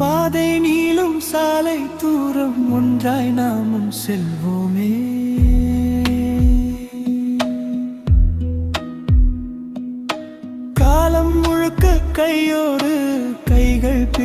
பாதை நீளும் சாலை தூரம் ஒன்றாய் நாமும் செல்வோமே.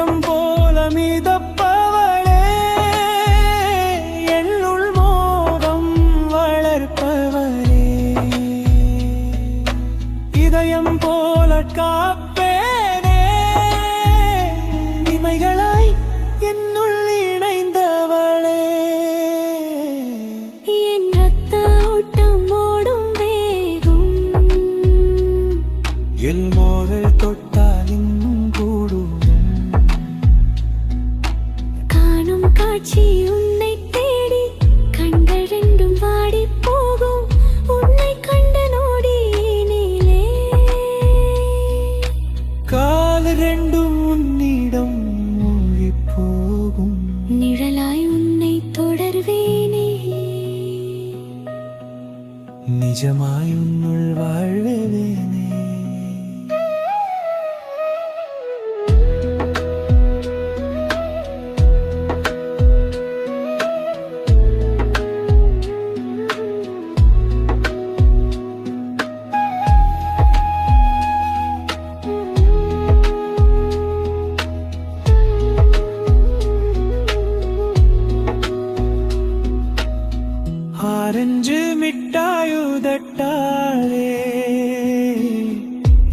மேகம் போல மீதப்பவளே என்னுள் மோகம் வளர்ப்பவளே இதயம் போல காப்ப നിജമായൊന്നുൾ വാഴവേ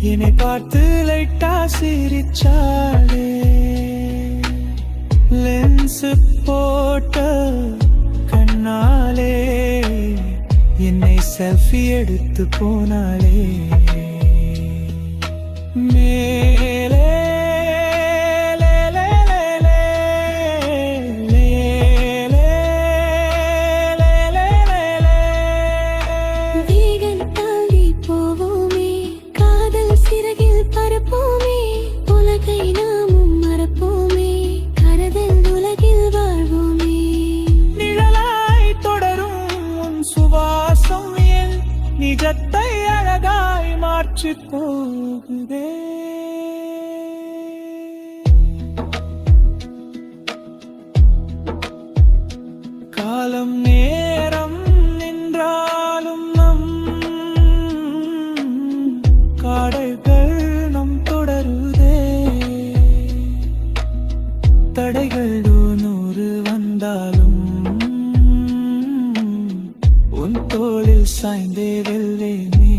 என்னை பார்த்து லைட்டா சிரிச்சாலே லென்ஸ் போட்ட கண்ணாலே என்னை செல்ஃபி எடுத்து போனாலே மாற்றி போகுதே காலம் நேரம் நின்றாலும் நம் காடைகள் நம் தொடருதே. தடைகள் நூறு வந்தாலும் உன் தோளில் சாய்ந்தே வெல்வேனே.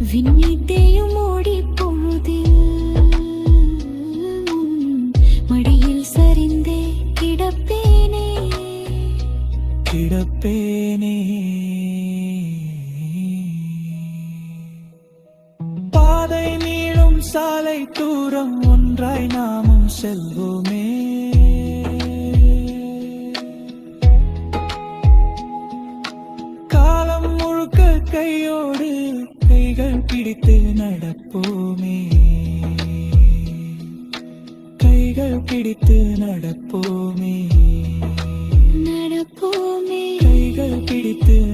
விண்மீட்டையும் ஓடி பொழுதில் மடியில் சரிந்தே கிடப்பேனே. கிடப்பேனே. பாதை நீளும் சாலை தூரம் ஒன்றாய் நாமும் செல்வோமே. கையோடு கைகள் பிடித்து நடப்போமே. கைகள் பிடித்து நடப்போமே. நடப்போமே. கைகள் பிடித்து